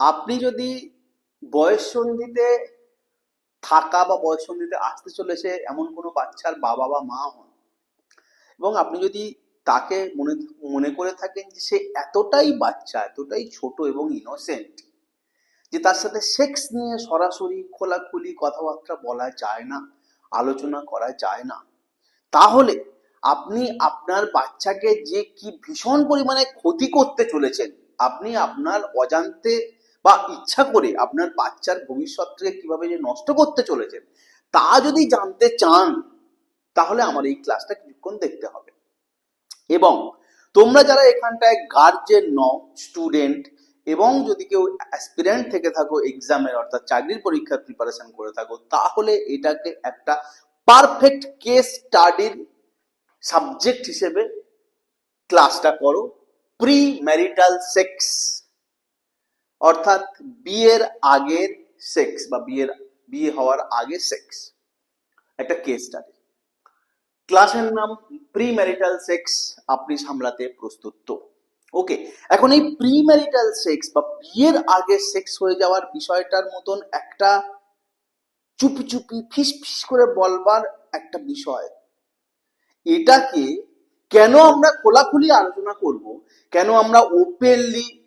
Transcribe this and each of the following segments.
আপনি যদি বয়ঃসন্ধিতে থাকা বা বয়ঃসন্ধিতে আসতে চলেছে এমন কোনো বাচ্চার বাবা বা মা হন, এবং আপনি যদি তাকে মনে মনে করে থাকেন যে সে এতটাই বাচ্চা, এতটাই ছোট এবং ইনোসেন্ট যে তার সাথে সেক্স নিয়ে সরাসরি খোলাখুলি কথাবার্তা বলা যায় না, আলোচনা করা যায় না, তাহলে আপনি আপনার বাচ্চাকে যে কি ভীষণ পরিমাণে ক্ষতি করতে চলেছেন, আপনি আপনার অজান্তে বা ইচ্ছা করে আপনার বাচ্চার ভবিষ্যৎকে কীভাবে যে নষ্ট করতে চলেছেন, তা যদি জানতে চান, তাহলে আমার এই ক্লাসটা কিছুক্ষণ দেখতে হবে। এবং তোমরা যারা এখানটায় গার্জেন নও স্টুডেন্ট এবং যদি কেউ অ্যাসপিরেন্ট থেকে থাকো এক্সামের অর্থাৎ চাকরির পরীক্ষার প্রিপারেশন করে থাকো, তাহলে এটাকে একটা পারফেক্ট কেস স্টাডির সাবজেক্ট হিসেবে ক্লাসটা করো প্রি ম্যারিটাল সেক্স অর্থাৎ বিয়ের আগের সেক্স বা বিয়ের, বিয়ে হওয়ার আগে সেক্স একটা কেস স্টাডি ক্লাসের নাম প্রি ম্যারিটাল সেক্স আপনি সামলাতে প্রস্তুত তো। ওকে এখন এই প্রি ম্যারিটাল সেক্স বা বিয়ের আগে সেক্স হয়ে যাওয়ার বিষয়টার মতন একটা চুপি চুপি ফিস ফিস করে বলবার একটা বিষয়। এটাকে কেন আমরা খোলাখুলি আলোচনা করব? কেন আমরা ওপেনলি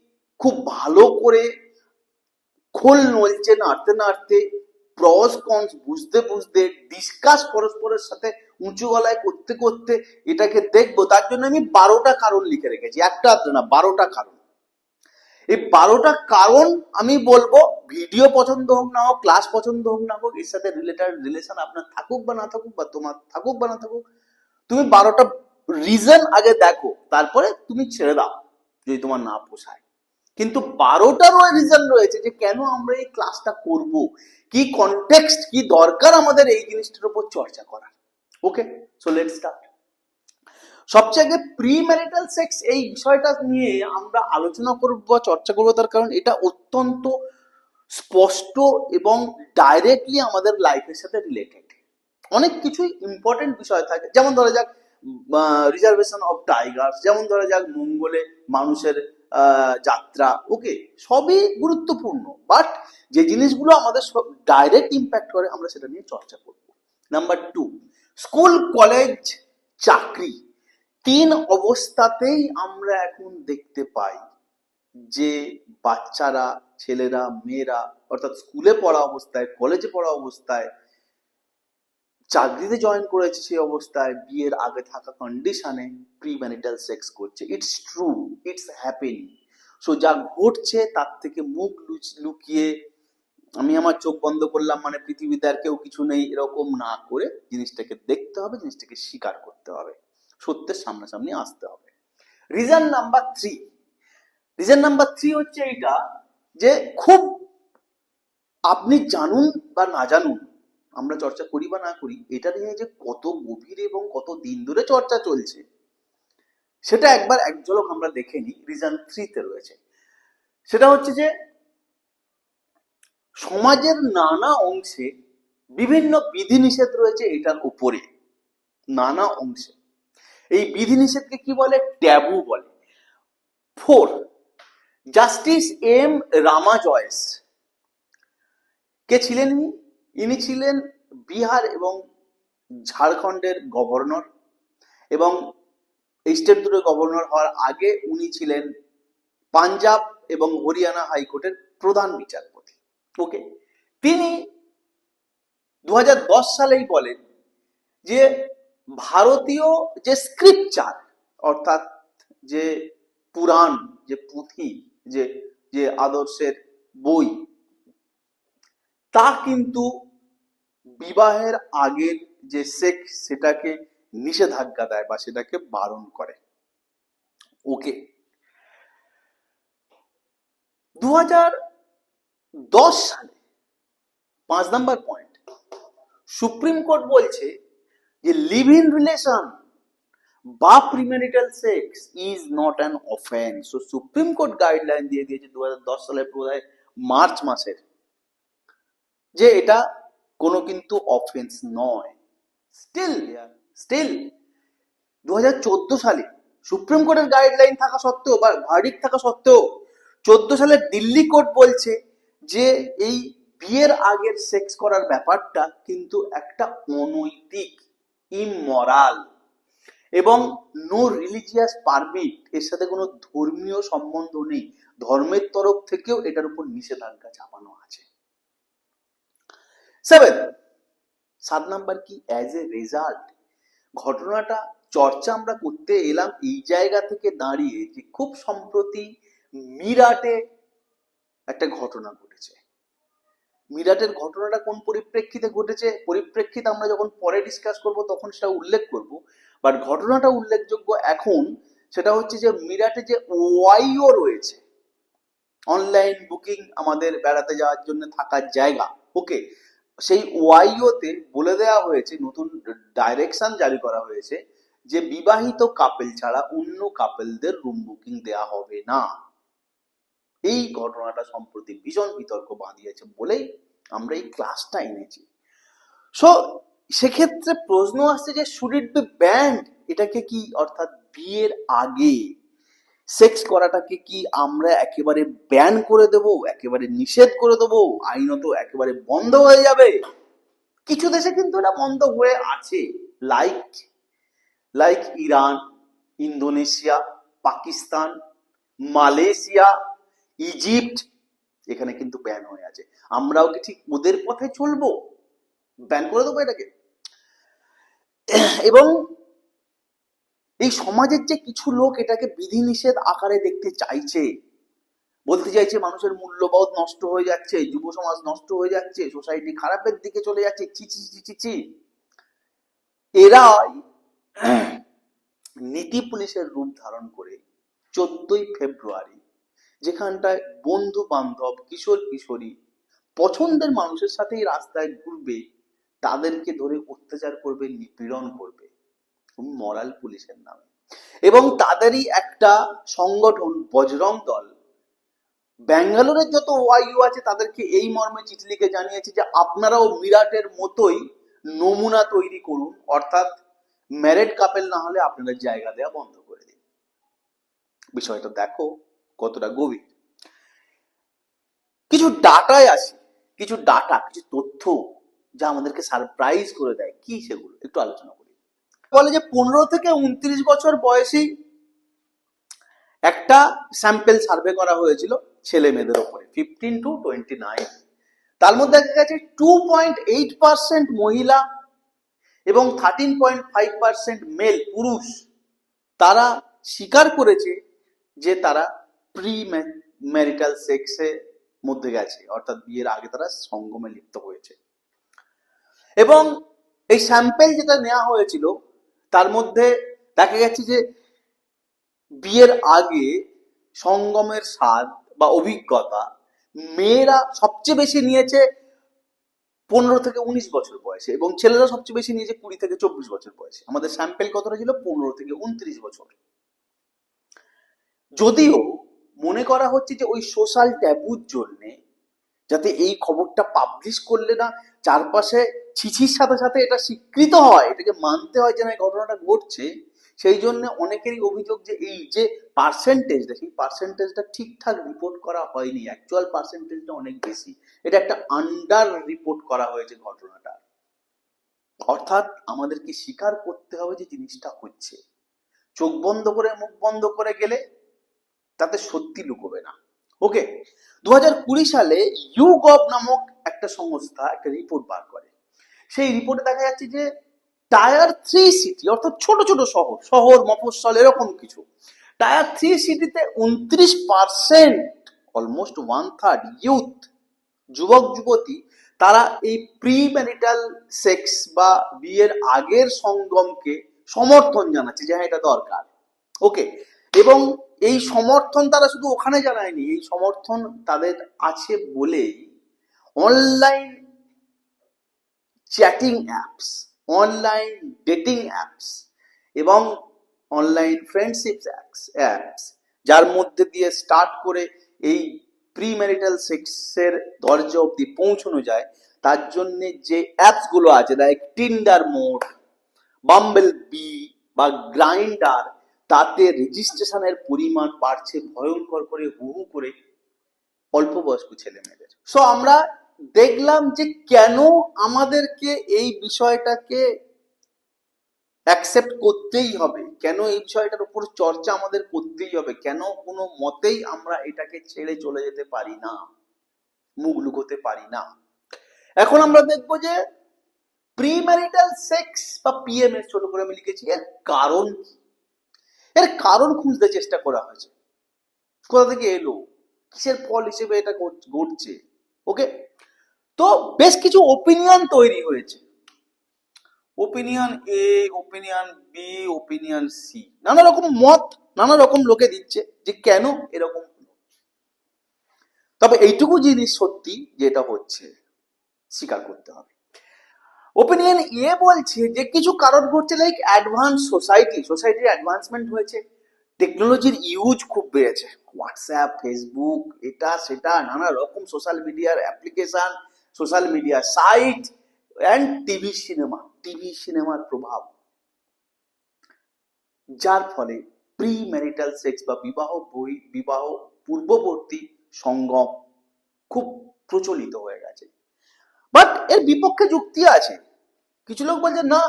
খুব ভালো করে খোল নলছে নাড়তে নাড়তে প্রস কনস বুঝতে বুঝতে ডিসকাস পরস্পরের সাথে উঁচু গলায় করতে করতে এটাকে দেখব। তার জন্য আমি বারোটা কারণ লিখে রেখেছি। একটা না, বারোটা কারণ। এই বারোটা কারণ আমি বলব ভিডিও পছন্দ হোক না হোক ক্লাস পছন্দ হোক না হোক, এর সাথে রিলেটেড রিলেশন আপনার থাকুক বা না থাকুক বা তোমার থাকুক বা না থাকুক, তুমি বারোটা রিজন আগে দেখো, তারপরে তুমি ছেড়ে দাও, যদি তোমার না পোষায়। কিন্তু বারোটারও রিজন রয়েছে যে কেন আমরা এই ক্লাসটা করব? কি কনটেক্সট কি দরকার আমাদের এই জিনিসটার উপর চর্চা করার? ওকে সো লেট স্টার্ট সবচেয়ে আগে প্রি ম্যারিটাল সেক্স এই বিষয়টা নিয়ে আমরা আলোচনা করব বা চর্চা করব তার কারণ এটা অত্যন্ত স্পষ্ট এবং ডাইরেক্টলি আমাদের লাইফের সাথে রিলেটেড অনেক কিছুই ইম্পর্টেন্ট বিষয় থাকে। যেমন ধরা যাক রিজার্ভেশন অফ টাইগার্স যেমন ধরা যাক, মঙ্গলে মানুষের যাত্রা ওকে সবই গুরুত্বপূর্ণ বাট যে জিনিসগুলো আমাদের ডাইরেক্ট ইম্প্যাক্ট করে, আমরা সেটা নিয়ে চর্চা করব। নাম্বার টু স্কুল কলেজ চাকরি, তিন অবস্থাতেই আমরা এখন দেখতে পাই যে বাচ্চারা, ছেলেরা, মেয়েরা, অর্থাৎ স্কুলে পড়া অবস্থায় কলেজে পড়া অবস্থায় চাকরিতে জয়েন করেছে সেই অবস্থায়, বিয়ের আগে থাকা কন্ডিশনে প্রি ম্যারিটাল সেক্স করছে। It's true it's happening so যা ঘটছে তার থেকে মুখ লুকিয়ে আমি আমার চোখ বন্ধ করলাম মানে পৃথিবীতে আর কেউ কিছু নেই, এরকম না করে জিনিসটাকে দেখতে হবে, জিনিসটাকে স্বীকার করতে হবে। সত্যের সামনাসামনি আসতে হবে। Reason number three reason number three হচ্ছে এইটা যে খুব আপনি জানুন বা না জানুন আমরা চর্চা করি বা না করি, এটা নিয়ে যে কত গভীর এবং কত দিন ধরে চর্চা চলছে, সেটা একবার এক ঝলক আমরা দেখে নিই রিজন থ্রিতে রয়েছে। সেটা হচ্ছে যে, সমাজের নানা অংশে বিভিন্ন বিধিনিষেধ রয়েছে এটার উপরে, নানা অংশে। এই বিধিনিষেধকে কি বলে? ট্যাবু বলে। For Justice M Rama Jois কে ছিলেন ইনি ছিলেন বিহার এবং ঝাড়খণ্ডের গভর্নর এবং এই স্টেট দুটো গভর্নর হওয়ার আগে উনি ছিলেন পাঞ্জাব এবং হরিয়ানা হাইকোর্টের প্রধান বিচারপতি। ওকে তিনি দুহাজার দশ সালেই বলেন যে ভারতীয় যে স্ক্রিপচার অর্থাৎ যে পুরাণ, যে পুঁথি, যে যে আদর্শের বই, তা কিন্তু বিবাহের আগের যে সেক্স সেটাকে নিষেধাজ্ঞা দেয় বা সেটাকে বারণ করে। ওকে। দু সালে, পাঁচ নাম্বার পয়েন্ট সুপ্রিম কোর্ট বলছে যে লিভ ইন রিলেশন বা premarital sex is not an offence. So supreme court guideline দিয়ে দিয়েছে দু দশ সালের প্রায় মার্চ মাসের, যে এটা কোনো কিন্তু অফেন্স নয়। স্টিল স্টিল দু হাজার চোদ্দ সালে সুপ্রিম কোর্টের গাইডলাইন থাকা সত্ত্বেও বা ভার্ডিক থাকা সত্ত্বেও চোদ্দ সালে দিল্লি কোর্ট বলছে যে এই বিয়ের আগের সেক্স করার ব্যাপারটা কিন্তু একটা অনৈতিক ইমরাল এবং নো রিলিজিয়াস পারমিট এর সাথে কোনো ধর্মীয় সম্বন্ধ নেই। ধর্মের তরফ থেকেও এটার উপর নিষেধাজ্ঞা চাপানো আছে। সেভেন সাত নাম্বার কি? অ্যাজ এ রেজাল্ট ঘটনাটা, চর্চা আমরা করতে এলাম এই জায়গা থেকে দাঁড়িয়ে যে খুব সম্প্রতি মিরাটে একটা ঘটনা ঘটেছে। মিরাটের ঘটনাটা কোন পরিপ্রেক্ষিতে ঘটেছে? পরিপ্রেক্ষিতে আমরা যখন পরে ডিসকাস করব তখন সেটা উল্লেখ করব। বাট ঘটনাটা উল্লেখযোগ্য এখন সেটা হচ্ছে যে মিরাটে যে ওয়াইও রয়েছে অনলাইন বুকিং আমাদের বেড়াতে যাওয়ার জন্য থাকার জায়গা ওকে সেই ওয়াইওতে বলে দেওয়া হয়েছে, নতুন ডাইরেকশন জারি করা হয়েছে যে বিবাহিত কাপেল ছাড়া অন্য কাপেলদের রুম বুকিং দেওয়া হবে না। এই ঘটনাটা সম্প্রতি ভীষণ বিতর্ক বাঁধিয়েছে বলেই আমরা এই ক্লাসটা এনেছি। সো সেক্ষেত্রে প্রশ্ন আসছে যে শুড ইট বি ব্যান্ড এটাকে কি অর্থাৎ বিয়ের আগে সেক্স করাটাকে কি আমরা একেবারে ব্যান করে দেব? একেবারে নিষেধ করে দেব? আইনত একেবারে বন্ধ হয়ে যাবে? কিছু দেশে কিন্তু এটা বন্ধ হয়ে আছে। Like like Iran Indonesia Pakistan Malaysia Egypt এখানে কিন্তু ব্যান হয়ে আছে। আমরাও কি ঠিক ওদের পথে চলবো? ব্যান করে দেবো এটাকে। এবং এই সমাজের যে কিছু লোক এটাকে বিধিনিষেধ আকারে দেখতে চাইছে, বলতে চাইছে মানুষের মূল্যবোধ নষ্ট হয়ে যাচ্ছে, যুব সমাজ নষ্ট হয়ে যাচ্ছে সোসাইটি খারাপের দিকে চলে যাচ্ছে ছি ছি। এরাই নীতি পুলিশের রূপ ধারণ করে চোদ্দই ফেব্রুয়ারি, যেখানটায় বন্ধু বান্ধব, কিশোর, কিশোরী, পছন্দের মানুষের সাথেই রাস্তায় ঘুরবে, তাদেরকে ধরে অত্যাচার করবে, নিপীড়ন করবে। মরাল পুলিশের নামে। এবং তাদেরই একটা সংগঠন, বজরং দল, ব্যাঙ্গালোরের যত ওয়াইউ আছে, তাদেরকে এই মর্মে চিঠি লিখে জানিয়েছে যে, আপনারাও মিরাটের মতোই নমুনা তৈরি করুন, অর্থাৎ ম্যারেড কাপেল না হলে আপনাদের জায়গা দেওয়া বন্ধ করে দিন। বিষয়টা দেখো কতটা গভীর। কিছু ডাটায় আসি, কিছু ডাটা, কিছু তথ্য যা আমাদেরকে সারপ্রাইজ করে দেয়। কি সেগুলো? একটু আলোচনা বলে যে পনেরো থেকে উনত্রিশ বছর বয়সী একটা স্যাম্পেল সার্ভে করা হয়েছিল ছেলে মেয়েদের ওপরে ফিফটিন টু টোয়েন্টি নাইন তার মধ্যে দেখা গেছে টু পয়েন্ট এইট পার্সেন্ট মহিলা এবং thirteen point five percent male পুরুষ। তারা স্বীকার করেছে যে তারা প্রি ম্যারিটাল সেক্সে মধ্যে গেছে, অর্থাৎ বিয়ের আগে তারা সঙ্গমে লিপ্ত হয়েছে। এবং এই স্যাম্পেল যেটা নেওয়া হয়েছিল তার মধ্যে দেখা গেছে যে বিয়ের আগে সঙ্গমের স্বাদ বা অভিজ্ঞতা মেয়েরা সবচেয়ে বেশি নিয়েছে পনেরো থেকে উনিশ বছর বয়সে এবং ছেলেরা সবচেয়ে বেশি নিয়েছে কুড়ি থেকে চব্বিশ বছর বয়সে। আমাদের স্যাম্পেল কতটা ছিল? পনেরো থেকে উনত্রিশ বছর। যদিও মনে করা হচ্ছে যে ওই সোশ্যাল ট্যাবুর জন্যে যাতে এই খবরটা পাবলিশ করলে না চারপাশে ছিছির সাথে সাথে এটা স্বীকৃত হয়, এটাকে মানতে হয় যে না ঘটনাটা ঘটছে। সেই জন্য অনেকেরই অভিযোগ যে এই যে পার্সেন্টেজটা সেই পার্সেন্টেজটা ঠিকঠাক রিপোর্ট করা হয়নি। অ্যাকচুয়াল পার্সেন্টেজটা অনেক বেশি। এটা একটা আন্ডার রিপোর্ট করা হয়েছে ঘটনাটা। অর্থাৎ আমাদেরকে স্বীকার করতে হবে যে জিনিসটা হচ্ছে। চোখ বন্ধ করে, মুখ বন্ধ করে গেলে তাতে সত্যি লুকোবে না। ওকে দু হাজার কুড়ি সালে ইউগভ নামক একটা সংস্থা, একটা রিপোর্ট বার করে। সেই রিপোর্টে দেখা যাচ্ছে যে, টায়ার থ্রি সিটি অর্থাৎ ছোট ছোট শহর শহর, মফস্বল, এরকম কিছু, টায়ার থ্রি সিটিতে উনত্রিশ percent almost one third youth যুবক, যুবতী, তারা এই প্রি ম্যারিটাল সেক্স বা বিয়ের আগের সঙ্গমকে সমর্থন জানাচ্ছে যে হ্যাঁ এটা দরকার। ওকে এবং এই সমর্থন তারা শুধু ওখানে জানায়নি, এই সমর্থন তাদের আছে বলেই online chatting apps online dating apps এবং অনলাইন ফ্রেন্ডশিপ অ্যাপস যার মধ্যে দিয়ে স্টার্ট করে এই প্রি ম্যারিটাল সেক্সের দরজা অব্দি পৌঁছানো যায়, তার জন্য যে অ্যাপসগুলো আছে like Tinder mode Bumble B বা গ্রাইন্ডার তাতে রেজিস্ট্রেশনের পরিমাণ বাড়ছে, ভয়ঙ্কর করে, হু করে অল্প বয়স্ক ছেলে মেয়েদের সো আমরা দেখলাম যে কেন আমাদেরকে এই বিষয়টাকে অ্যাকসেপ্ট করতেই হবে? কেন এই বিষয়টার উপর চর্চা আমাদের করতেই হবে? কেন কোনো মতেই আমরা এটাকে ছেড়ে চলে যেতে পারি না? মুখ লুকোতে পারি না? এখন আমরা দেখব যে প্রিম্যারিটাল সেক্স বা পিএমএস ছোট করে আমি লিখেছি। এর কারণ কি? এর কারণ খুঁজতে চেষ্টা করা হয়েছে। কোথা থেকে এলো? কিসের ফল হিসেবে এটা ঘটছে? ওকে তো বেশ কিছু ওপিনিয়ন তৈরি হয়েছে। Opinion A opinion B opinion C নানা রকম মত, নানা রকম লোকে দিচ্ছে যে কেন এরকম তবে এইটুকু জিনিস সত্যি যেটা হচ্ছে, স্বীকার করতে হবে। ওপিনিয়ন এ বলছে যে কিছু কারণ ঘটছে লাইক অ্যাডভান্স সোসাইটি সোসাইটির অ্যাডভান্সমেন্ট হয়েছে টেকনোলজির ইউজ খুব বেড়েছে। হোয়াটসঅ্যাপ ফেসবুক এটা, সেটা, নানা রকম সোশ্যাল মিডিয়ার application social media, site and TV cinema. TV সিনেমার প্রভাব। যার ফলে প্রি ম্যারিটাল সেক্স বা বিবাহ বই, বিবাহ পূর্ববর্তী সঙ্গম খুব প্রচলিত হয়ে গেছে। বাট এর বিপক্ষে যুক্তি আছে। কিছু লোক বলছে, না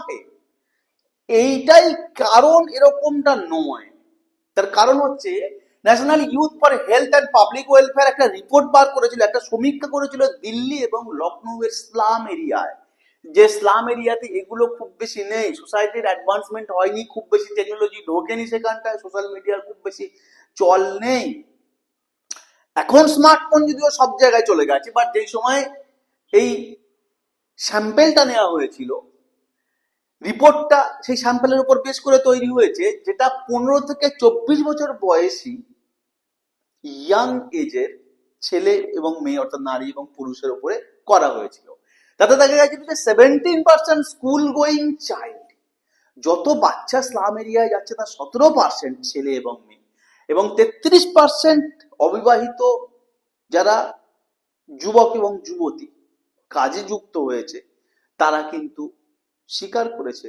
এইটাই কারণ এরকমটা নয়। তার কারণ হচ্ছে national youth for health and public welfare একটা রিপোর্ট বার করেছিল, একটা সমীক্ষা করেছিল দিল্লি এবং লখনৌয়ের স্লাম এরিয়ায়। যে স্লাম এরিয়াতে এগুলো খুব বেশি নেই সোসাইটির অ্যাডভান্সমেন্ট হয়নি, খুব বেশি টেকনোলজি ঢোকেনি সেখানটায় সোশ্যাল মিডিয়ার খুব বেশি চল নেই। এখন স্মার্টফোন যদিও সব জায়গায় চলে গেছে বাট যেই সময় এই স্যাম্পেলটা নেওয়া হয়েছিল রিপোর্টটা সেই স্যাম্পেলের উপর বেশ করে তৈরি হয়েছে, যেটা পনেরো থেকে চব্বিশ বছর বয়সী ইয়াং এজের ছেলে এবং মেয়ে, অর্থাৎ নারী এবং পুরুষের উপরে করা হয়েছিল। তাতে দেখা গেছে যে seventeen percent school going child যত বাচ্চা স্লাম এরিয়ায় যাচ্ছে, তার সতেরো পার্সেন্ট ছেলে এবং মেয়ে। এবং তেত্রিশ পার্সেন্ট অবিবাহিত যারা যুবক এবং যুবতী কাজে যুক্ত হয়েছে, তারা কিন্তু স্বীকার করেছে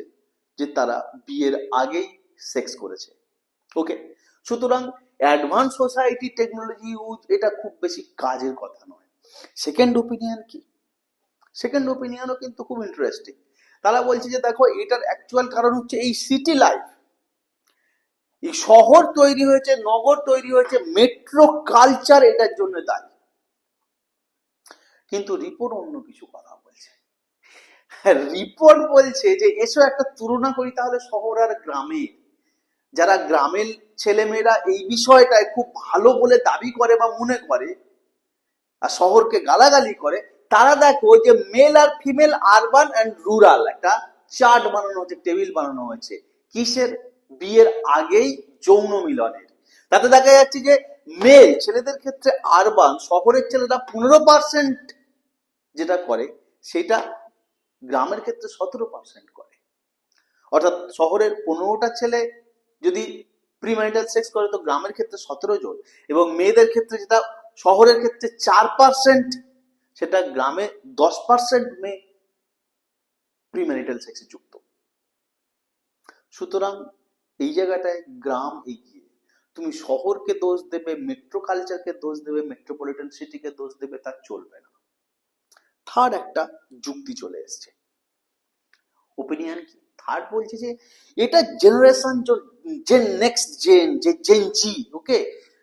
যে তারা বিয়ের আগেই সেক্স করেছে। ওকে সুতরাং অ্যাডভান্স সোসাইটি টেকনোলজি ইউজ, এটা খুব বেশি কাজের কথা নয়। সেকেন্ড ওপিনিয়ন কি? সেকেন্ড ওপিনিয়নও কিন্তু খুব ইন্টারেস্টিং তারা বলছে যে, দেখো, এটার অ্যাকচুয়াল কারণ হচ্ছে এই সিটি লাইফ এই শহর তৈরি হয়েছে, নগর তৈরি হয়েছে মেট্রো কালচার এটার জন্য দায়ী। কিন্তু রিপোর্ট অন্য কিছু কথা বলছে। রিপোর্ট বলছে যে, এসো একটা তুলনা করি তাহলে শহর আর গ্রামে। যারা গ্রামের ছেলেমেয়েরা এই বিষয়টায় খুব ভালো বলে দাবি করে বা মনে করে, আর শহরকে গালাগালি করে, তারা দেখো যে মেল আর ফিমেল আরবান অ্যান্ড রুরাল একটা চার্ট বানানো হয়েছে টেবিল বানানো হয়েছে। কিসের? বিয়ের আগেই যৌন মিলনের। তাতে দেখা যাচ্ছে যে মেল ছেলেদের ক্ষেত্রে আরবান শহরের ছেলেরা পনেরো পার্সেন্ট যেটা করে, সেটা গ্রামের ক্ষেত্রে সতেরো পার্সেন্ট করে। অর্থাৎ শহরের পনেরোটা ছেলে যদি প্রিম্যারিটাল সেক্স করে, তো গ্রামের ক্ষেত্রে সতেরো জন এবং মেয়েদের ক্ষেত্রে যেটা শহরের ক্ষেত্রে চার পার্সেন্ট সেটা গ্রামে দশ পার্সেন্ট মেয়ে প্রিম্যারিটাল সেক্সে যুক্ত। সুতরাং এই জায়গাটায় গ্রাম এগিয়ে, তুমি শহরকে দোষ দেবে মেট্রো কালচারকে দোষ দেবে মেট্রোপলিটন সিটিকে দোষ দেবে, তা চলবে না। থার্ড একটা যুক্তি চলে এসছে। ওপিনিয়ন কি? থার্ড বলছে যে এটা জেনারেশন যে নেক্সট জেন যে জেন জি ওকে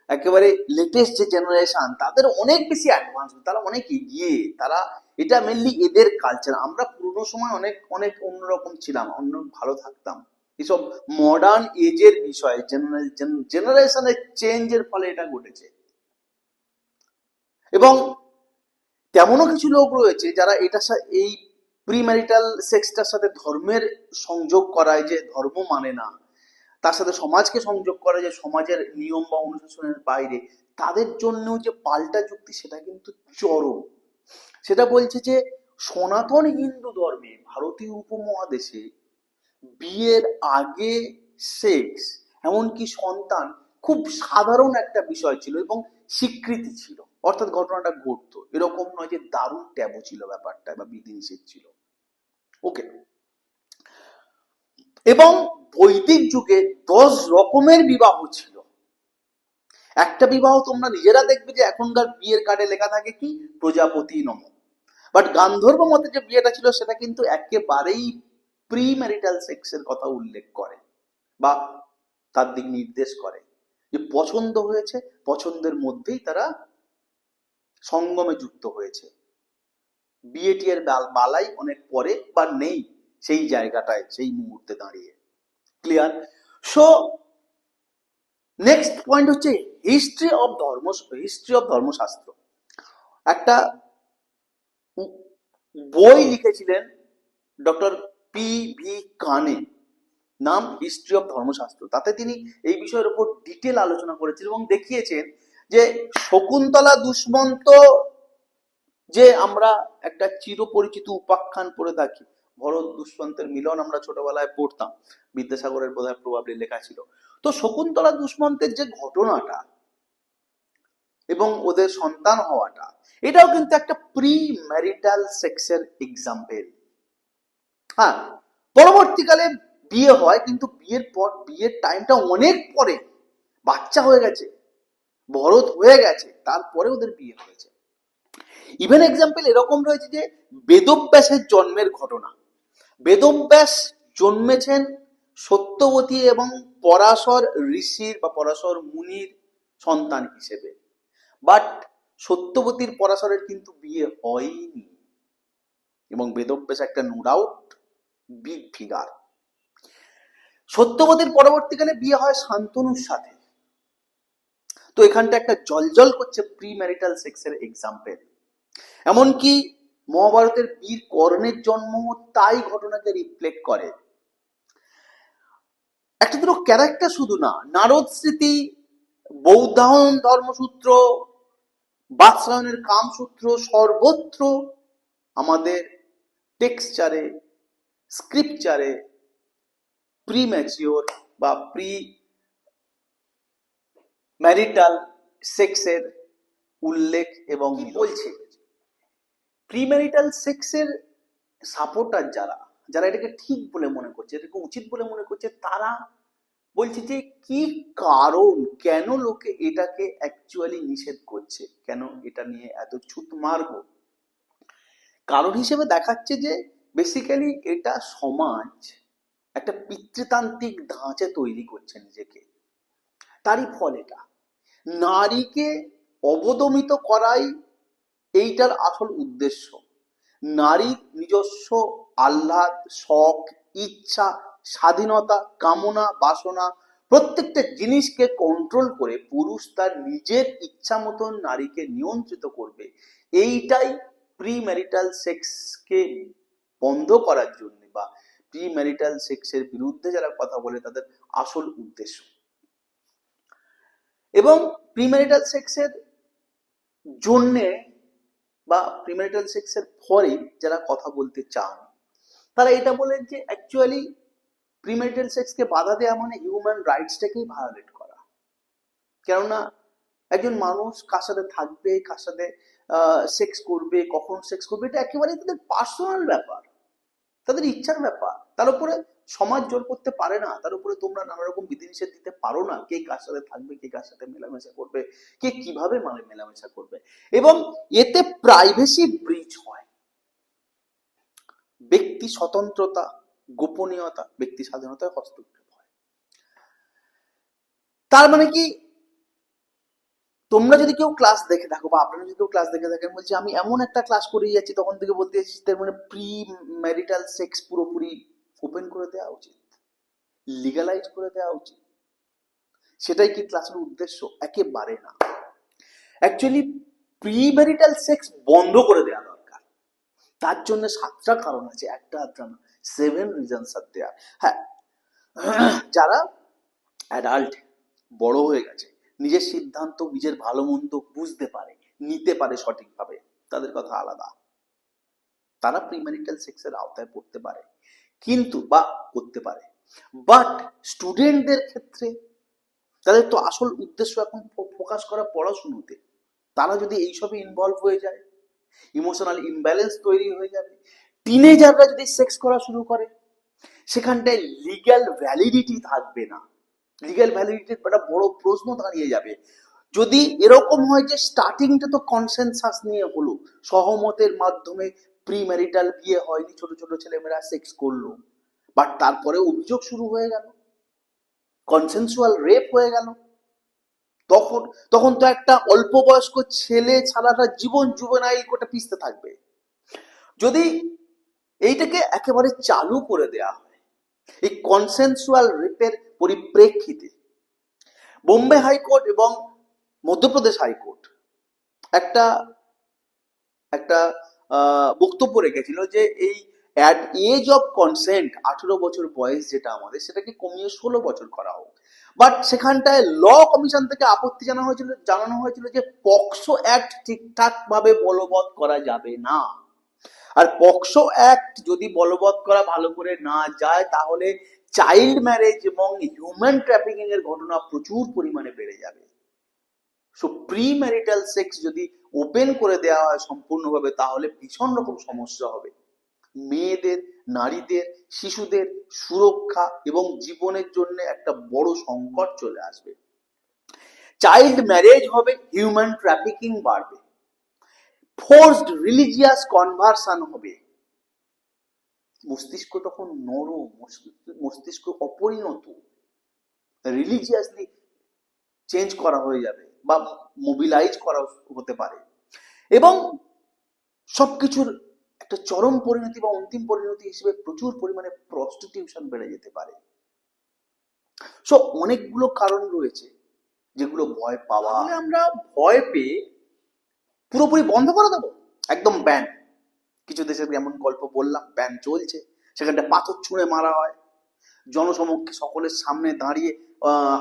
একেবারে লেটেস্ট যে জেনারেশন তাদের অনেক বেশি অ্যাডভান্স তারা অনেক এগিয়ে, তারা এটা মেনলি এদের কালচার আমরা পুরোনো সময় অনেক অনেক অন্যরকম ছিলাম, অন্য ভালো থাকতাম। এসব মডার্ন এজের বিষয় জেনারেশনের চেঞ্জের ফলে এটা ঘটেছে। এবং তেমনও কিছু লোক রয়েছে যারা এটা এই প্রিম্যারিটাল সেক্সটার সাথে ধর্মের সংযোগ করায় যে ধর্ম মানে না, তার সাথে সমাজকে সংযোগ করে যে সমাজের নিয়ম বা অনুশাসনের বাইরে, তাদের জন্যও যে পাল্টা যুক্তি সেটা কিন্তু চরম। সেটা বলছে যে সনাতন হিন্দু ধর্মে, ভারতীয় উপমহাদেশে বিয়ের আগে সেক্স এমনকি সন্তান খুব সাধারণ একটা বিষয় ছিল এবং স্বীকৃতি ছিল। অর্থাৎ ঘটনাটা ঘটতো। এরকম নয় যে দারুণ ট্যাবু ছিল ব্যাপারটা বা বিধিনিষেধ ছিল। ওকে এবং বৈদিক যুগে দশ রকমের বিবাহ ছিল। একটা বিবাহ তোমরা নিজেরা দেখবে যে এখনকার বিয়ের কার্ডে লেখা থাকে কি? প্রজাপতি নম। বাট গান্ধর্ব মতে যে বিয়েটা ছিল সেটা কিন্তু একেবারেই প্রি ম্যারিটাল সেক্সের কথা উল্লেখ করে বা তার দিক নির্দেশ করে যে পছন্দ হয়েছে, পছন্দের মধ্যেই তারা সঙ্গমে যুক্ত হয়েছে। বিয়েটি এর বাল- বালাই অনেক পরে বা নেই সেই জায়গাটায়, সেই মুহূর্তে দাঁড়িয়ে। ক্লিয়ার সো নেক্সট পয়েন্ট হচ্ছে history of Dharma history of Dharmashastra. একটা বই লিখেছিলেন ডক্টর পি ভি কানে নাম হিস্ট্রি অফ ধর্মশাস্ত্র। তাতে তিনি এই বিষয়ের উপর ডিটেল আলোচনা করেছেন এবং দেখিয়েছেন যে শকুন্তলা দুষ্মন্ত যে আমরা একটা চিরপরিচিত উপাখ্যান পড়ে থাকি। ভরত দুষ্মন্তের মিলন আমরা ছোটবেলায় পড়তাম। বিদ্যাসাগরের বোধহয় প্রভাবলি লেখা ছিল। তো শকুন্তলা দুষ্মন্তের যে ঘটনাটা এবং ওদের সন্তান হওয়াটা, এটাও কিন্তু একটা প্রি ম্যারিটাল সেক্সের এক্সাম্পল হ্যাঁ পরবর্তীকালে বিয়ে হয়, কিন্তু বিয়ের পর, বিয়ের টাইমটা অনেক পরে বাচ্চা হয়ে গেছে ভরত হয়ে গেছে, তারপরে ওদের বিয়ে হয়েছে। ইভেন এক্সাম্পল এরকম রয়েছে যে বেদব্যাসের জন্মের ঘটনা। বেদব্যাস জন্মেছেন সত্যবতী এবং পরাশর ঋষির বা পরাশর মুনির সন্তান হিসেবে। বাট সত্যবতীর পরাশরের কিন্তু বিয়ে হয়নি। এবং বেদব্যাস একটা নো ডাউট বিগ ফিগার। সত্যবতীর পরবর্তীকালে বিয়ে হয় শান্তনুর সাথে। তো এখানটা একটা জলজল করছে প্রি ম্যারিটাল সেক্সের এক্সাম্পল এমনকি মহাভারতের বীর কর্ণের জন্ম তাই ঘটনাকে রিফ্লেক্ট করে। একটা দুটো ক্যারেক্টার শুধু না নারদ স্মৃতি বৌদ্ধায়ন ধর্মসূত্র বাৎসায়নের কামসূত্র সর্বত্র আমাদের টেক্সচারে স্ক্রিপচারে প্রি ম্যাচিওর বা প্রি ম্যারিটাল সেক্সের উল্লেখ এবং বলছে? প্রিম্যারিটাল সেক্সের সাপোর্টার যারা যারা এটাকে ঠিক বলে মনে করছে, এটাকে উচিত বলে মনে করছে, তারা বলছে যে কি কারণ, কেন লোকে এটাকে অ্যাকচুয়ালি নিষেধ করছে? কেন এটা নিয়ে এত ছুত মারবো? কারণ হিসেবে দেখাচ্ছে যে বেসিক্যালি এটা সমাজ একটা পিতৃতান্ত্রিক ধাঁচে তৈরি করছে নিজেকে। তারই ফল এটা। নারীকে অবদমিত করাই এইটার আসল উদ্দেশ্য। নারীর নিজস্ব, আহ্লাদ, শখ, ইচ্ছা, স্বাধীনতা, কামনা, বাসনা, প্রত্যেকটা জিনিসকে কন্ট্রোল করে পুরুষ তার নিজের ইচ্ছা মতন নারীকে নিয়ন্ত্রিত করবে। এইটাই প্রি ম্যারিটাল সেক্সকে বন্ধ করার জন্য বা প্রি ম্যারিটাল সেক্সের বিরুদ্ধে যারা কথা বলে তাদের আসল উদ্দেশ্য। এবং প্রিম্যারিটাল সেক্সের জন্যে বা প্রিম্যারিটাল সেক্সের পরে যারা কথা বলতে চান, তারা এটা বলেন যে অ্যাকচুয়ালি প্রিম্যারিটাল সেক্সকে বাধা দেওয়া মানে হিউম্যান রাইটসটাকেই ভায়োলেট করা। কেননা একজন মানুষ কার সাথে থাকবে, কার সাথে সেক্স করবে, কখন সেক্স করবে, এটা একেবারেই তাদের পার্সোনাল ব্যাপার, তাদের ইচ্ছার ব্যাপার। তার উপরে সমাজ জোর করতে পারে না, তার উপরে তোমরা নানা রকম বিধিনিষেধ দিতে পারো না, কে কার সাথে থাকবে, কে কার সাথে মেলামেশা করবে, কে কীভাবে মানে মেলামেশা করবে। এবং এতে প্রাইভেসি ব্রিচ হয়। ব্যক্তি স্বতন্ত্রতা, গোপনীয়তা, ব্যক্তি স্বাধীনতায় হস্তক্ষেপ হয়। তার মানে কি? তোমরা যদি কেউ ক্লাস দেখে থাকো বা আপনারা যদি কেউ ক্লাস দেখে থাকেন, বলছি আমি এমন একটা ক্লাস করে যাচ্ছি, তখন থেকে বলতে যাচ্ছি, তার মানে প্রি ম্যারিটাল সেক্স পুরোপুরি ওপেন করে দেওয়া উচিত লিগালাইজ করে দেওয়া উচিত। সেটাই কি ক্লাসের উদ্দেশ্য? একেবারে না। অ্যাকচুয়ালি প্রি ম্যারিটাল সেক্স বন্ধ করে দেওয়া দরকার। তার জন্য সাতটা কারণ আছে, একটা আধটা না সেভেন রিজনস আর দেয়ার হ্যাঁ যারা অ্যাডাল্ট বড় হয়ে গেছে, নিজের সিদ্ধান্ত, নিজের ভালো মন্দ বুঝতে পারে, নিতে পারে সঠিকভাবে, তাদের কথা আলাদা। তারা প্রিম্যারিটাল সেক্সের আওতায় পড়তে পারে। কিন্তু বা করতে পারে। বাট স্টুডেন্টদের ক্ষেত্রে তাদের তো আসল উদ্দেশ্য এখন ফোকাস করা পড়াশুনোতে। তারা যদি এইসবে ইনভলভ হয়ে যায় ইমোশনাল ইমব্যালেন্স তৈরি হয়ে যাবে টিনেজাররা যদি সেক্স করা শুরু করে, সেখানটায় লিগ্যাল ভ্যালিডিটি থাকবে না। লিগ্যাল ভ্যালিডিটির একটা বড় প্রশ্ন দাঁড়িয়ে যাবে। যদি এরকম হয় যে স্টার্টিংটা তো কনসেনসাস নিয়ে হলো, সহমতের মাধ্যমে প্রি ম্যারিটাল বিয়ে হয়নি, ছোট ছোট ছেলেমেয়েরা সেক্স করল। বাট তারপরে অভিযোগ শুরু হয়ে গেল। কনসেনসুয়াল রেপ হয়ে গেল। তখন তখন তো একটা অল্প বয়স্ক ছেলে ছাড়াটা জীবন জুবেনাইল কোটা পিসতে থাকবে। যদি এইটাকে একেবারে চালু করে দেয়া হয়, এই কনসেনসুয়াল রেপের পরিপ্রেক্ষিতে বোম্বে হাইকোর্ট এবং মধ্যপ্রদেশ হাইকোর্ট একটা একটা বক্তব্য রেখেছিল যে এই অ্যাট এজ অফ কনসেন্ট আঠেরো বছর বয়স যেটা আমাদের, সেটাকে কমিয়ে ষোলো বছর করা হোক। বাট সেখানটায় ল কমিশন থেকে আপত্তি জানানো হয়েছিল জানানো হয়েছিল যে পক্সো অ্যাক্ট ঠিকঠাক ভাবে বলবৎ করা যাবে না। আর পক্সো অ্যাক্ট যদি বলবৎ করা ভালো করে না যায়, তাহলে চাইল্ড ম্যারেজ এবং হিউম্যান ট্রাফিকিং এর ঘটনা প্রচুর পরিমাণে বেড়ে যাবে। সো প্রি ম্যারিটাল সেক্স যদি ওপেন করে দেওয়া হয় সম্পূর্ণভাবে, তাহলে ভীষণ রকম সমস্যা হবে। মেয়েদের, নারীদের, শিশুদের সুরক্ষা এবং জীবনের জন্য একটা বড় সংকট চলে আসবে। চাইল্ড ম্যারেজ হবে হিউম্যান ট্রাফিকিং বাড়বে। ফোর্সড রিলিজিয়াস কনভার্সন হবে। মস্তিষ্ক তখন নরম, মস্তিষ্ক- অপরিণত। রিলিজিয়াসলি চেঞ্জ করা হয়ে যাবে। বা মোবিলাইজ করা হতে পারে। এবং সবকিছুর একটা চরম পরিণতি বা অন্তিম পরিণতি হিসেবে প্রচুর পরিমাণে প্রস্টিটিউশন বেড়ে যেতে পারে। সো অনেকগুলো কারণ রয়েছে যেগুলো ভয় পাওয়া। আমরা ভয় পেয়ে পুরোপুরি বন্ধ করে দেবো। একদম ব্যান কিছু দেশের যেমন গল্প বললাম ব্যান চলছে। সেখানটা পাথর ছুঁড়ে মারা হয়। জনসমক্ষে সকলের সামনে দাঁড়িয়ে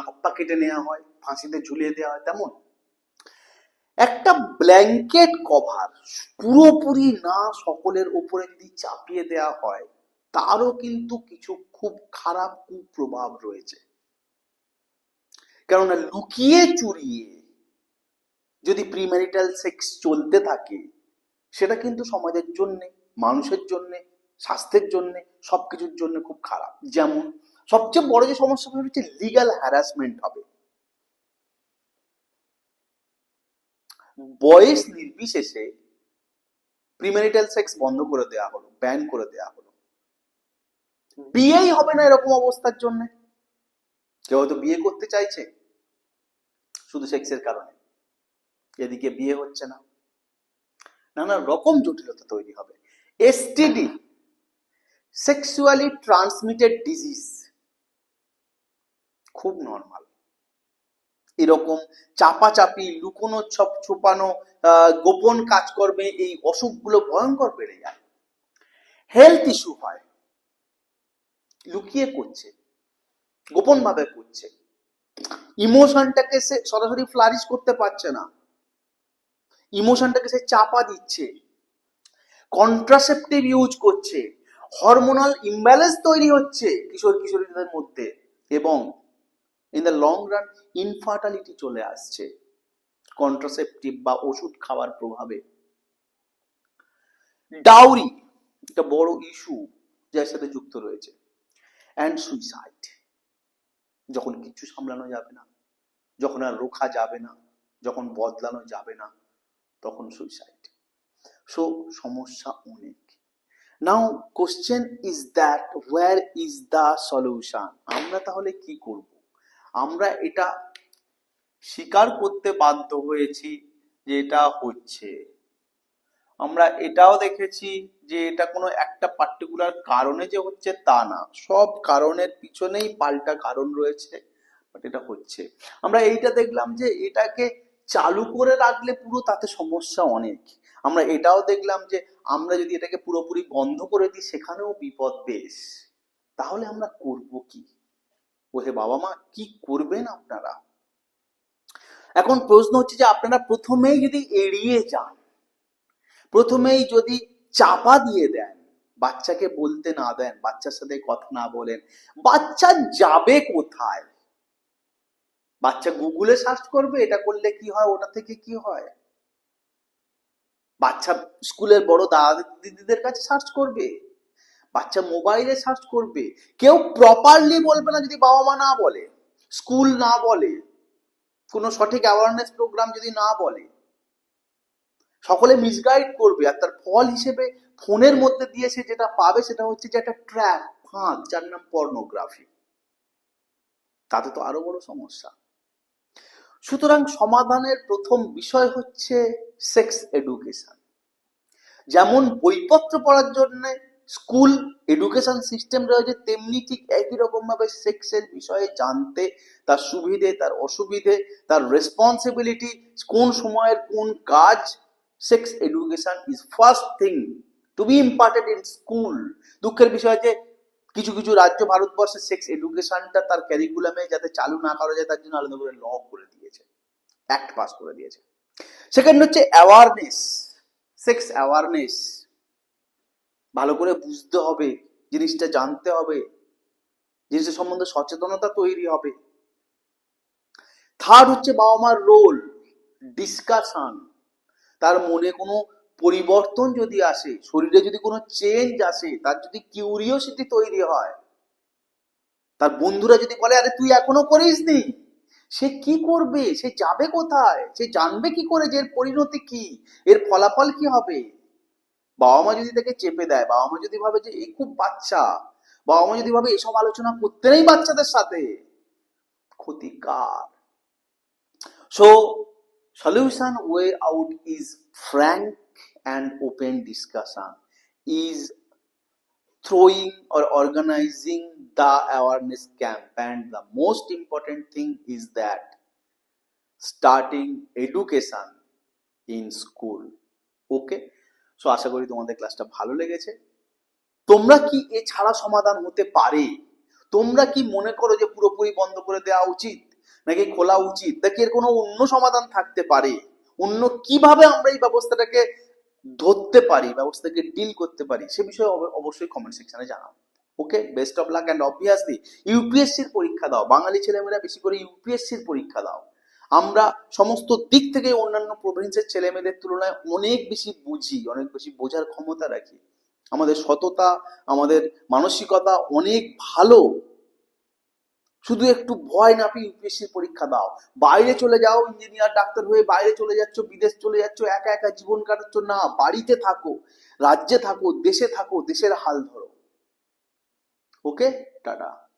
হাত পা কেটে নেওয়া হয়। ফাঁসিতে ঝুলিয়ে দেওয়া হয়, তেমন। একটা ব্ল্যাঙ্কেট কভার পুরোপুরি না সকলের উপরে যদি চাপিয়ে দেওয়া হয়, তারও কিন্তু কিছু খুব খারাপ কুপ্রভাব রয়েছে। কেননা লুকিয়ে চুরিয়ে যদি প্রিম্যারিটাল সেক্স চলতে থাকে, সেটা কিন্তু সমাজের জন্যে, মানুষের জন্যে, স্বাস্থ্যের জন্য, সবকিছুর জন্য খুব খারাপ। যেমন সবচেয়ে বড় যে সমস্যা হচ্ছে লিগ্যাল হ্যারাসমেন্ট হবে। বয়স নির্বিশেষে প্রিম্যারিটাল সেক্স বন্ধ করে দেওয়া হলো ব্যান করে দেওয়া হলো। বিয়েই হবে না এরকম অবস্থার জন্য। কেউ হয়তো বিয়ে করতে চাইছে, শুধু সেক্সের কারণে। এদিকে বিয়ে হচ্ছে না। নানা রকম জটিলতা তৈরি হবে। এসটিডি সেক্সুয়ালি ট্রান্সমিটেড ডিজিজ খুব নর্মাল এরকম চাপাচাপি, লুকোনো, ছপ ছুপানো গোপন কাজকর্মে এই অসুখগুলো ভয়ঙ্কর বেড়ে যায়। হেলথ ইস্যু হয়। লুকিয়ে করছে গোপন ভাবে করছে ইমোশনটাকে সে সরাসরি ফ্লারিশ করতে পারছে না। ইমোশনটাকে সে চাপা দিচ্ছে। কন্ট্রাসেপটিভ ইউজ করছে। হরমোনাল ইমব্যালেন্স তৈরি হচ্ছে কিশোর কিশোরীদের মধ্যে এবং in the long run infertility চলে আসছে কন্ট্রাসেপটিভ বা ওষুধ খাওয়ার প্রভাবে। ডাউরি একটা বড় ইস্যু যার সাথে যুক্ত রয়েছে। অ্যান্ড সুইসাইড যখন কিচ্ছু সামলানো যাবে না যখন আর রোখা যাবে না যখন বদলানো যাবে না তখন সুইসাইড সো সমস্যা অনেক। Now question is that where is the solution আমরা তাহলে কি করব? আমরা এটা স্বীকার করতে বাধ্য হয়েছি যে এটা হচ্ছে। আমরা এটাও দেখেছি যে এটা কোনো একটা পার্টিকুলার কারণে যে হচ্ছে তা না। সব কারণের পিছনেই পাল্টা কারণ রয়েছে বাট এটা হচ্ছে। আমরা এইটা দেখলাম যে এটাকে চালু করে রাখলে পুরো তাতে সমস্যা অনেক। আমরা এটাও দেখলাম যে আমরা যদি এটাকে পুরোপুরি বন্ধ করে দিই, সেখানেও বিপদ বেশ। তাহলে আমরা করব কি? ওহে বাবা মা, কি করবেন আপনারা? এখন প্রশ্ন হচ্ছে যে আপনারা প্রথমেই যদি এড়িয়ে যান, প্রথমেই যদি চাপা দিয়ে দেন, বাচ্চাকে বলতে না দেন, বাচ্চার সাথে কথা না বলেন, বাচ্চা যাবে কোথায়? বাচ্চা গুগলে সার্চ করবে, এটা করলে কি হয়, ওটা থেকে কি হয়? বাচ্চা স্কুলের বড় দাদা দিদিদের কাছে সার্চ করবে। বাচ্চা মোবাইলে সার্চ করবে। কেউ প্রপারলি বলবে না যদি বাবা মা না বলে স্কুল না বলে, কোনো সঠিক অ্যাওয়ারনেস প্রোগ্রাম যদি না বলে। সকলে মিসগাইড করবে আর তার ফল হিসেবে ফোনের মধ্যে দিয়ে সে যেটা পাবে সেটা হচ্ছে যে একটা ট্র্যাপ ফাঁদ, যার নাম পর্নোগ্রাফি তাতে তো আরও বড় সমস্যা। সুতরাং সমাধানের প্রথম বিষয় হচ্ছে সেক্স এডুকেশন যেমন বইপত্র পড়ার জন্য স্কুল এডুকেশন সিস্টেম রয়েছে তেমনি ঠিক একই রকম ভাবে সেক্সের বিষয়ে জানতে, তার সুবিধে, তার অসুবিধে, তার রেসপন্সিবিলিটি কোন সময়ের কোন কাজ। Sex education is first thing to be imparted in school দুঃখের বিষয় যে কিছু কিছু রাজ্য ভারতবর্ষে সেক্স এডুকেশনটা তার ক্যারিকুলামে যাতে চালু না করা যায়, তার জন্য আলাদা করে ল করে দিয়েছে। অ্যাক্ট পাস করে দিয়েছে। সেকেন্ড হচ্ছে অ্যাওয়ারনেস সেক্স অ্যাওয়ারনেস ভালো করে বুঝতে হবে, জিনিসটা জানতে হবে, জিনিসের সম্বন্ধে সচেতনতা তৈরি হবে। থার্ড হচ্ছে বাবা মার রোল ডিসকাশন তার মনে কোনো পরিবর্তন যদি আসে, শরীরে যদি কোনো চেঞ্জ আসে, তার যদি কিউরিওসিটি তৈরি হয়, তার বন্ধুরা যদি বলে, আরে তুই এখনও করিস নি সে কি করবে? সে যাবে কোথায়? সে জানবে কি করে যে এর পরিণতি কি? এর ফলাফল কি হবে? বাবা মা যদি তাকে চেপে দেয়, বাবা মা যদি ভাবে যে এই খুব বাচ্চা, বাবা মা যদি ভাবে এসব আলোচনা করতে নেই বাচ্চাদের সাথে ক্ষতিকার so solution way out is frank and open discussion is throwing or organizing the awareness camp and the most important thing is that starting education in school okay so আশা করি তোমাদের ক্লাসটা ভালো লেগেছে। তোমরা কি এছাড়া সমাধান হতে পারে? তোমরা কি মনে করো যে পুরোপুরি বন্ধ করে দেওয়া উচিত? নাকি খোলা উচিত? নাকি এর কোনো অন্য সমাধান থাকতে পারে? অন্য কীভাবে আমরা এই ব্যবস্থাটাকে ধরতে পারি ব্যবস্থাকে ডিল করতে পারি, সে বিষয়ে অবশ্যই কমেন্ট সেকশনে জানাও। Okay best of luck and obviously ইউপিএসসির পরীক্ষা দাও। বাঙালি ছেলেমেয়েরা বেশি করে ইউপিএসসির পরীক্ষা দাও। আমরা সমস্ত দিক থেকে অন্যান্য প্রভিন্সের ছেলেমেয়েদের তুলনায় অনেক বেশি বুঝি, অনেক বেশি বোঝার ক্ষমতা রাখি। আমাদের সততা, আমাদের মানসিকতা অনেক ভালো। শুধু একটু ভয় না পেয়ে ইউপিএসসির পরীক্ষা দাও। বাইরে চলে যাও ইঞ্জিনিয়ার ডাক্তার হয়ে বাইরে চলে যাচ্ছ, বিদেশ চলে যাচ্ছ, একা একা জীবন কাটাচ্ছ, না, বাড়িতে থাকো, রাজ্যে থাকো, দেশে থাকো, দেশের হাল ধরো। ওকে টাটা